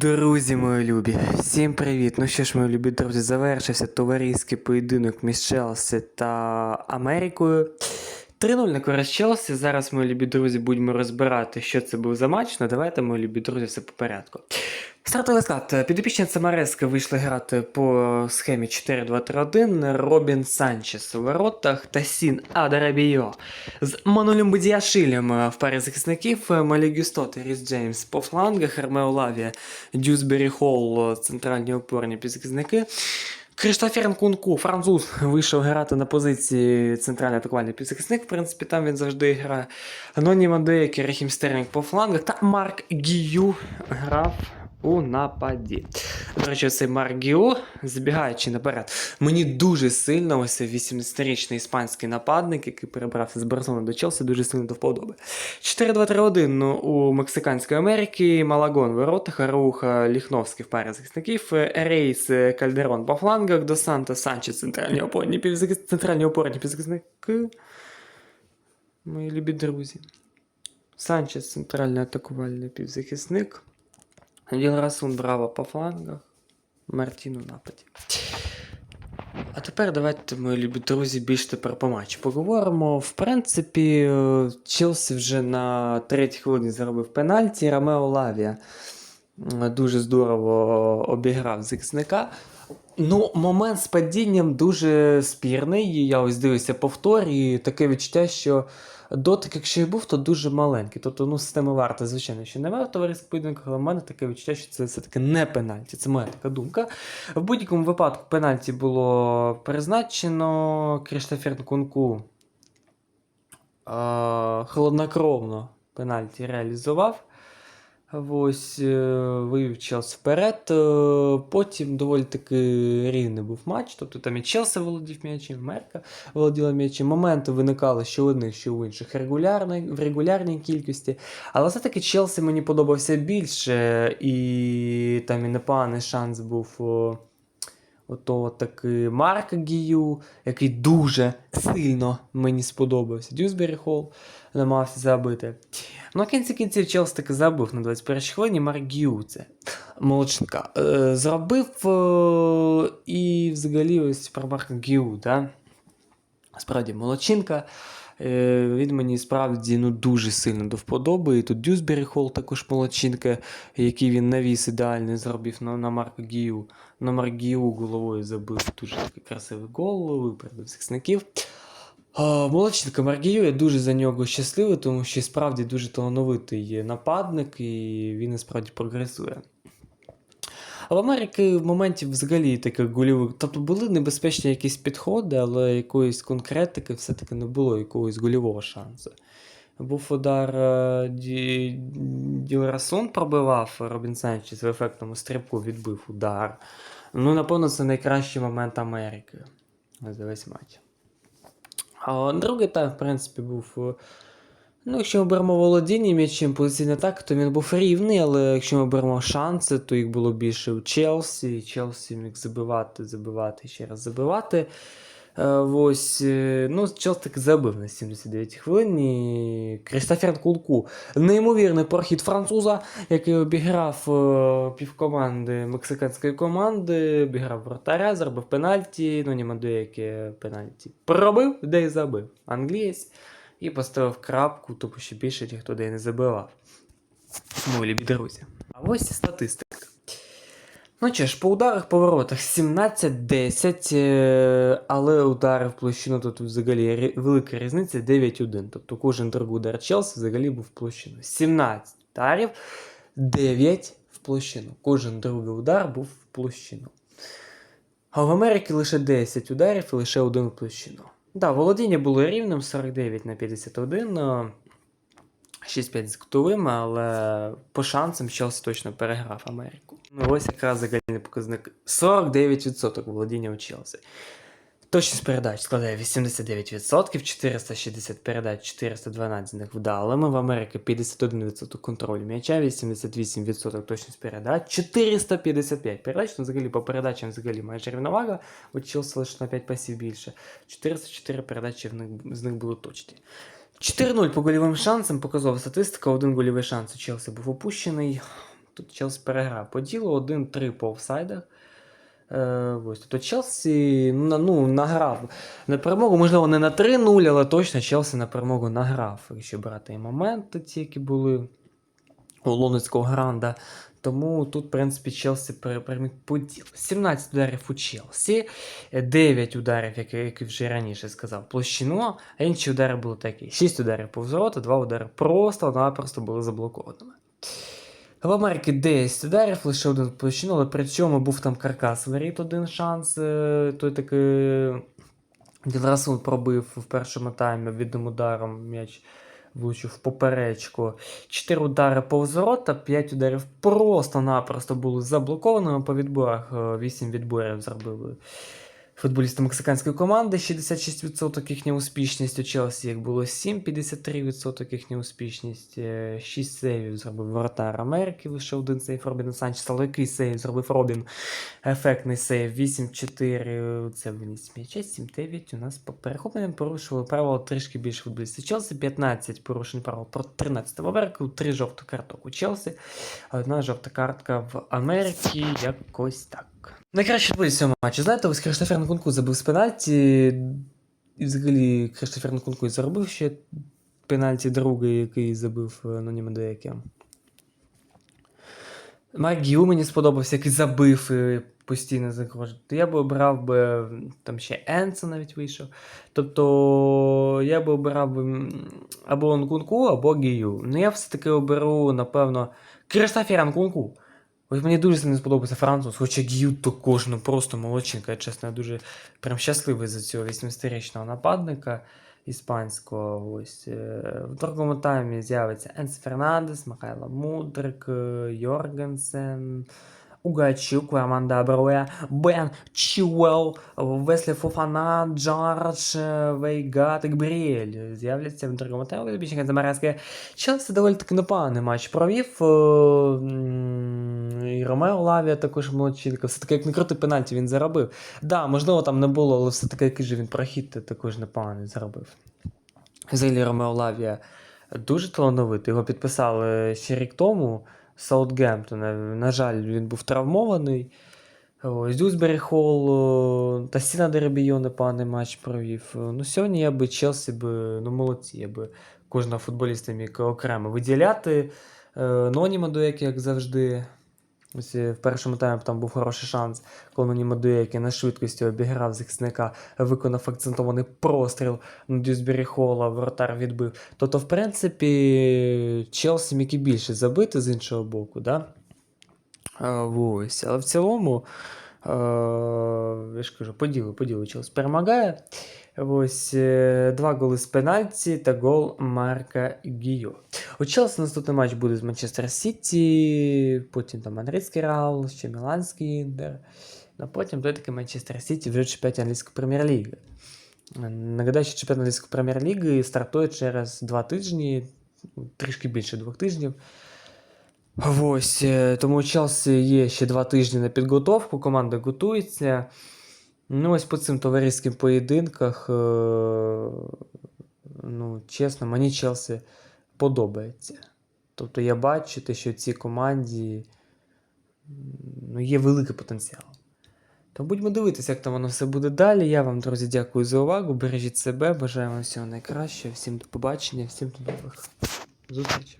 Друзі мої любі, всім привіт! Ну що ж, мої любі друзі, завершився товариський поєдинок між Челсі та Америкою. 3-0 на користь Челсі. Зараз, мої любі друзі, будемо розбирати, що це був за матч. Ну давайте, мої любі друзі, все по порядку. Стартовий склад. Підопічні Самареска вийшли грати по схемі 4-2-3-1. Робін Санчес у воротах, Тасін Адарабійо з Манулем Будіашилем е, в парі захисників, е, Малі Гюстот і Ріс Джеймс по флангах, Лавія, Дюсбері Холл, е, центральні опорні півзахисники. Криштофер Нкунку, француз, вийшов грати на позиції центральний атакувальний півзахисник. В принципі, там він завжди грає. Аноні Мадеяки, Рахім Стерлінг по флангах та Марк Гію грав у нападі. До речі, цей Марк Гіо, забігаючи наперед, мені дуже сильно ось 18-річний іспанський нападник, який перебрався з Барселони до Челсі, дуже сильно до вподоби. 4-2-3-1 ну, у Мексиканської Америки, Малагон в воротах, Аруха Ліхновський в парі захисників, Рейс Кальдерон по флангах, До Санта Санчес центральні опорні півзахис- центральні опорні півзахисники. Мої любі друзі. Санчес центральний атакувальний півзахисник. Ділрасун Браво по флангах. Мартін у нападі. А тепер давайте, мої любі друзі, більш тепер по матчу поговоримо. В принципі, е, Челсі вже на третій хвилині заробив пенальті. Ромео Лавія дуже здорово обіграв захисника. Ну, момент з падінням дуже спірний. Я ось дивився повтор, і таке відчуття, що дотик, якщо і був, то дуже маленький. Тобто, ну, системи варта, звичайно, ще немає в товариських поєдинках, але в мене таке відчуття, що це все-таки не пенальті. Це моя така думка. В будь-якому випадку пенальті було призначено. Кріштофер Кунку е холоднокровно пенальті реалізував. Ось е, вивів Челсі вперед. Е, Потім доволі таки рівний був матч. Тобто там і Челси володів м'ячем, і Мерка володіла м'ячем. Моменти виникали що в одних, що в інших в регулярній кількості. Але все-таки Челсі мені подобався більше, і там і непоганий шанс був. Ото такий Марк Гію, який дуже сильно мені сподобався. Дюсбері Холл намагався забити. Ну, в кінці кінців Челс таки забив на 21-й хвилині Марк Гію це молочника. Е, зробив е, і взагалі ось про Марка Гію, да? Справді молодчинка. Е, Він мені справді ну, дуже сильно до вподоби. І тут Дюсбері Холл також молодчинка, який він навіс ідеально зробив на, на Марка Гію. На Марк Гію головою забив дуже такий красивий гол, випередив захисників. Молодчинка Маргію, я дуже за нього щасливий, тому що справді дуже талановитий нападник, і він насправді прогресує. А в Америки в моменті взагалі таких гольових. Тобто були небезпечні якісь підходи, але якоїсь конкретики все-таки не було якогось гольового шансу. Був удар е, Ді... Ділрасон пробивав Робін Санчес в ефектному стрибку відбив удар. Ну, напевно, це найкращий момент Америки за весь матч. А другий тайм, в принципі, був. Ну, якщо ми беремо володіння м'ячем позиційний атаки, то він був рівний, але якщо ми беремо шанси, то їх було більше у Челсі. Челсі міг забивати, забивати ще раз забивати. Е, Ось, е, ну, Челсі таки забив на 79 хвилині. Крістофер Кулку. Неймовірний прохід француза, який обіграв е, півкоманди мексиканської команди, обіграв вратаря, зробив пенальті. Ну, німа деякі пенальті пробив, де й забив. Англієць. І поставив крапку, тому що більше ніхто де не забивав. Мої любі друзі. А ось статистика. Ну що ж, по ударах по воротах 17-10, е, але удари в площину тут взагалі велика різниця 9-1. Тобто кожен другий удар Челсі взагалі був в площину. 17 ударів, 9 в площину. Кожен другий удар був в площину. А в Америці лише 10 ударів і лише один в площину. Да, володіння було рівним 49 на 51. е, 6-5 з кутовим, але по шансам Челсі точно переграв Америку. Ну ось якраз загальний показник. 49% володіння у Челсі. Точність передач складає 89%, 460 передач, 412 з них вдалими. В Америці 51% контролю м'яча, 88% точність передач, 455 передач. Ну, взагалі по передачам взагалі майже рівновага. У Челсі лише на 5 пасів більше. 404 передачі в них, з них були точні. 4-0 по гольовим шансам показова статистика. Один гольовий шанс у Челсі був опущений. Тут Челсі переграв. По ділу 1-3 по офсайдах. Е, ось. Тобто Челсі ну, награв на перемогу, можливо, не на 3-0, але точно Челсі на перемогу награв, якщо брати і моменти, ті, які були у лондонського гранда. Тому тут, в принципі, Челсі пере- переміг по ділу. 17 ударів у Челсі, 9 ударів, як, я- вже раніше сказав, площину, а інші удари були такі: 6 ударів повз ворота, 2 удари просто-напросто були заблокованими. Америці 10 ударів, лише один площину, але при цьому був там каркас воріт, один шанс. е, Той такий Ділрасул пробив в першому таймі відним ударом м'яч влучив в поперечку. 4 удари повз ворота, 5 ударів просто-напросто були заблокованими по відборах. 8 відборів зробили футболісти мексиканської команди. 66% їхня успішність у Челсі, як було 7, 53% їхня успішність. 6 сейвів зробив воротар Америки, лише один сейв Робіна Санчеса, але який сейв зробив Робін? Ефектний сейв 8-4. Це виніс м'яча, 7-9. У нас по перехопленням порушили правила трішки більше футболістів Челсі. 15 порушень правил про 13 в Америку, 3 жовтих карток у Челсі, одна жовта картка в Америці. Якось так. Найкраще футболіст цього матчу. Знаєте, ось Криштофер Нкунку забив з пенальті. І взагалі Криштофер Нкунку заробив ще пенальті другий, який забив анонім деяке. Майк Гіу мені сподобався, який забив і постійно загрожує. То я би обрав би там ще Енса навіть вийшов. Тобто я би обирав би або Нкунку, або Гію. Ну я все-таки оберу, напевно, Криштофера Нкунку. Ось мені дуже сильно сподобався француз, хоча Гію також, ну просто молодчинка, я чесно, я дуже прям щасливий за цього 80-річного нападника іспанського. Ось е, в другому таймі з'явиться Енс Фернандес, Михайло Мудрик, е, Йоргенсен, Угачук, Аманда Броя, Бен Чуел, Веслі Фофана, Джордж, е, Вейга та Габріель з'являться в другому таймі. Більше Замарески. Челсі доволі таки непоганий матч провів. І Ромео Лавія також молодчинка. Все-таки, як не крути пенальті, він заробив. Да, можливо, там не було, але все-таки який же він прохід також непоганий заробив. Взагалі Ромео Лавія дуже талановитий. Його підписали ще рік тому Саутгемптона. На жаль, він був травмований. Ось Дюсбері Холл та Сіна Деребійо непоганий матч провів. Ну, сьогодні я би Челсі би, ну молодці, я би кожного футболіста міг окремо виділяти. Е, Ноніма Дуекі, як завжди. Ось е, в першому таймі там був хороший шанс, коли Ноніма Дуекі на швидкості обіграв захисника, виконав акцентований простріл на Дюсбері Холла, воротар відбив. Тобто, в принципі, Челсі міг і більше забити з іншого боку, да? Ось. Але в цілому, я ж кажу, по ділу, по Челсі перемагає. Ось е, два голи з пенальті та гол Марка Гіо. У Челсі наступний матч буде з Манчестер Сіті, потім там Мадридський Реал, ще Міланський Інтер. А потім той такий Манчестер Сіті вже чемпіонат англійської прем'єр-ліги. Нагадаю, що чемпіонат англійської прем'єр-ліги стартує через два тижні, трішки більше двох тижнів. Ось, е, тому у Челсі є ще два тижні на підготовку, команда готується. Ну, ось по цим товариським поєдинках, е, ну, чесно, мені Челсі подобається. Тобто я бачу, те, що цій команді ну, є великий потенціал. То будьмо дивитися, як там воно все буде далі. Я вам, друзі, дякую за увагу. Бережіть себе, бажаю вам всього найкращого, всім до побачення, всім до нових зустрічей.